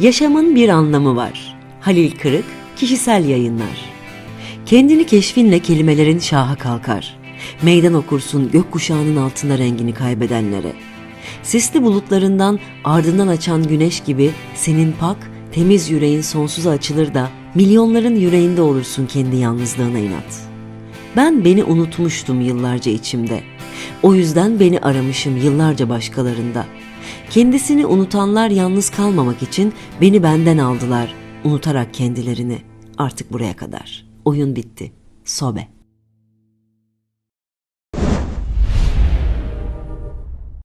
Yaşamın bir anlamı var. Halil Kırık, Kişisel Yayınlar. Kendini keşfinle kelimelerin şaha kalkar. Meydan okursun gökkuşağının altında rengini kaybedenlere. Sisli bulutlarından ardından açan güneş gibi senin pak, temiz yüreğin sonsuza açılır da milyonların yüreğinde olursun kendi yalnızlığına inat. Ben beni unutmuştum yıllarca içimde. O yüzden beni aramışım yıllarca başkalarında. Kendisini unutanlar yalnız kalmamak için beni benden aldılar, unutarak kendilerini. Artık buraya kadar. Oyun bitti. Sobe.